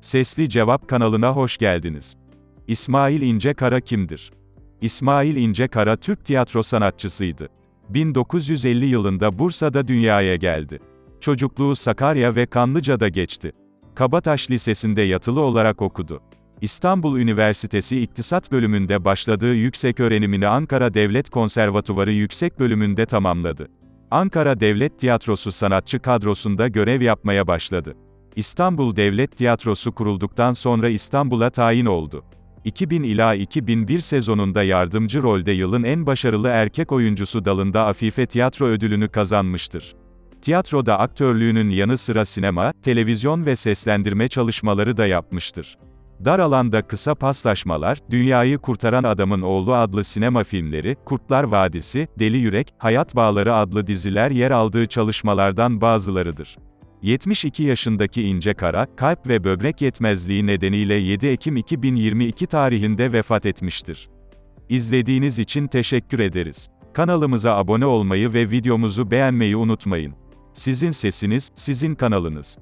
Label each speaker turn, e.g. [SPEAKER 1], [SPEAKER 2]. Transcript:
[SPEAKER 1] Sesli Cevap kanalına hoş geldiniz. İsmail İnce Kara kimdir? İsmail İnce Kara Türk tiyatro sanatçısıydı. 1950 yılında Bursa'da dünyaya geldi. Çocukluğu Sakarya ve Kanlıca'da geçti. Kabataş Lisesi'nde yatılı olarak okudu. İstanbul Üniversitesi İktisat bölümünde başladığı yüksek öğrenimini Ankara Devlet Konservatuvarı Yüksek bölümünde tamamladı. Ankara Devlet Tiyatrosu sanatçı kadrosunda görev yapmaya başladı. İstanbul Devlet Tiyatrosu kurulduktan sonra İstanbul'a tayin oldu. 2000 ila 2001 sezonunda yardımcı rolde yılın en başarılı erkek oyuncusu dalında Afife Tiyatro ödülünü kazanmıştır. Tiyatroda aktörlüğünün yanı sıra sinema, televizyon ve seslendirme çalışmaları da yapmıştır. Dar alanda kısa paslaşmalar, Dünyayı Kurtaran Adamın Oğlu adlı sinema filmleri, Kurtlar Vadisi, Deli Yürek, Hayat Bağları adlı diziler yer aldığı çalışmalardan bazılarıdır. 72 yaşındaki İnce Kara, kalp ve böbrek yetmezliği nedeniyle 7 Ekim 2022 tarihinde vefat etmiştir. İzlediğiniz için teşekkür ederiz. Kanalımıza abone olmayı ve videomuzu beğenmeyi unutmayın. Sizin sesiniz, sizin kanalınız.